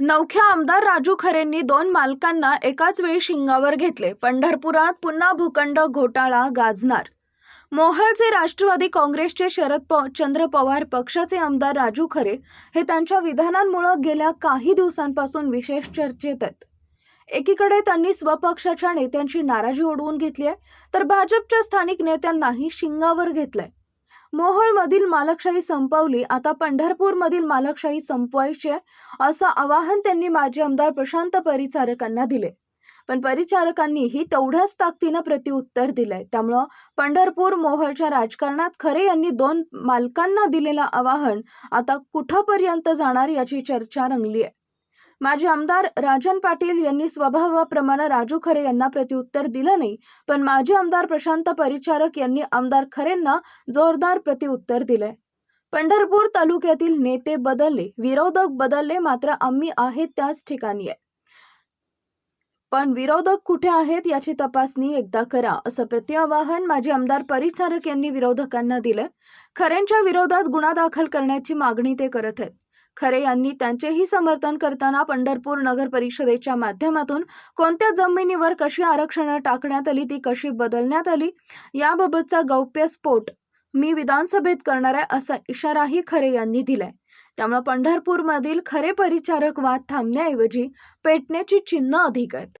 नवख्या आमदार राजू खरेंनी दोन मालकांना एकाच वेळी शिंगावर घेतले. पंढरपुरात पुन्हा भूखंड घोटाळा गाजणार. मोहळचे राष्ट्रवादी काँग्रेसचे शरद प चंद्र पवार पक्षाचे आमदार राजू खरे हे त्यांच्या विधानांमुळे गेल्या काही दिवसांपासून विशेष चर्चेत आहेत. एकीकडे त्यांनी स्वपक्षाच्या नेत्यांची नाराजी ओढवून घेतली आहे तर भाजपच्या स्थानिक नेत्यांनाही शिंगावर घेतलंय. मोहोळमधील मालकशाही संपवली. आता पंढरपूरमधील मालकशाही संपवायची आहे असं आवाहन त्यांनी माजी आमदार प्रशांत परिचारकांना दिले. पण परिचारकांनीही तेवढ्याच ताकदीनं प्रत्युत्तर दिलंय. त्यामुळं पंढरपूर मोहोळच्या राजकारणात खरे यांनी दोन मालकांना दिलेलं आवाहन आता कुठंपर्यंत जाणार याची चर्चा रंगली आहे माजी आमदार राजन पाटील यांनी स्वभावाप्रमाणे राजू खरे यांना प्रत्युत्तर दिलं नाही पण माजी आमदार प्रशांत परिचारक यांनी आमदार खरेंना जोरदार प्रत्युत्तर दिलंय. पंढरपूर तालुक्यातील नेते बदलले विरोधक बदलले मात्र आम्ही आहेत त्याच ठिकाणी आहे. पण विरोधक कुठे आहेत याची तपासणी एकदा करा असं प्रत्यावाहन माजी आमदार परिचारक यांनी विरोधकांना दिलं खरेंच्या विरोधात गुन्हा दाखल करण्याची मागणी ते करत आहेत. खरे यांनी त्यांचेही समर्थन करताना पंढरपूर नगर परिषदेच्या माध्यमातून कोणत्या जमिनीवर कशी आरक्षणं टाकण्यात आली ती कशी बदलण्यात आली याबाबतचा गौप्यस्फोट मी विधानसभेत करणार आहे असा इशाराही खरे यांनी दिलाय. त्यामुळे पंढरपूरमधील खरे परिचारक वाद थांबण्याऐवजी पेटण्याची चिन्ह अधिक आहेत.